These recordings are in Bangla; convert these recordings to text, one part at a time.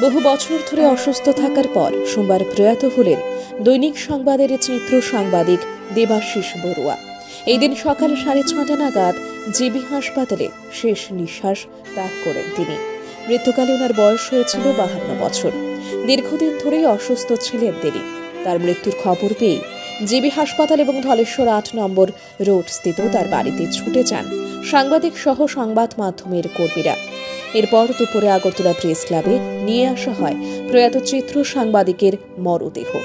বহু বছর ধরে অসুস্থ থাকার পর সোমবার প্রয়াত হলেন দৈনিক সংবাদের চিত্র সাংবাদিক দেবাশিস বড়ুয়া। এই দিন সকাল সাড়ে ছটা নাগাদ জিবি হাসপাতালে শেষ নিঃশ্বাস ত্যাগ করেন তিনি। মৃত্যুকালে ওনার বয়স হয়েছিল বাহান্ন বছর। দীর্ঘদিন ধরেই অসুস্থ ছিলেন তিনি। তার মৃত্যুর খবর পেয়ে জিবি হাসপাতাল এবং ধলেশ্বর আট নম্বর রোড স্থিত তার বাড়িতে ছুটে যান। সাংবাদিক সহ সংবাদ মাধ্যমের কর্মীরা। এরপর দুপুরে আগরতলা প্রেস ক্লাবে নিয়ে আসা হয় প্রয়াত চিত্র সাংবাদিকের মরদেহ।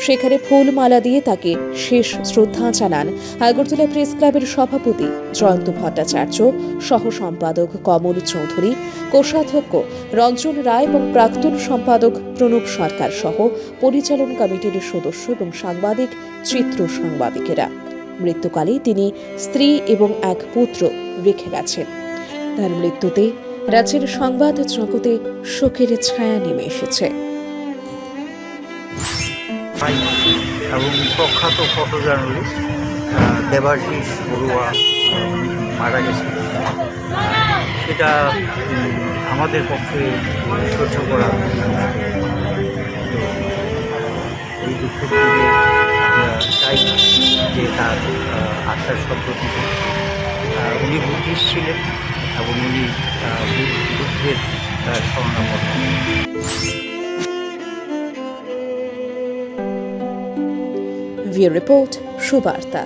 সেখানে ফুল মালা দিয়ে তাকে শেষ শ্রদ্ধা জানান আগরতলা প্রেস ক্লাবের সভাপতি জয়ন্ত ভট্টাচার্য, সহ সম্পাদক কমল চৌধুরী, কোষাধ্যক্ষ রঞ্জন রায় এবং প্রাক্তন সম্পাদক প্রণব সরকার সহ পরিচালন কমিটির সদস্য এবং সাংবাদিক চিত্র সাংবাদিকেরা। মৃত্যুকালে তিনি স্ত্রী এবং এক পুত্র রেখে গেছেন। তার মৃত্যুতে রাজ্যের সংবাদ জগতে শোকের ছায়া নেমে এসেছে। এবং প্রখ্যাত ফটো জার্নালিস্ট দেবাশিস বড়ুয়া মারা গেছে সেটা আমাদের পক্ষে সহ্য করা এই দুঃখ থেকে চাই যে তার আত্মার সম্পত্তিতে উনি বুদ্ধিস্ট ছিলেন। এবং উনি বুদ্ধের ভিউ রিপোর্ট সুবার্তা।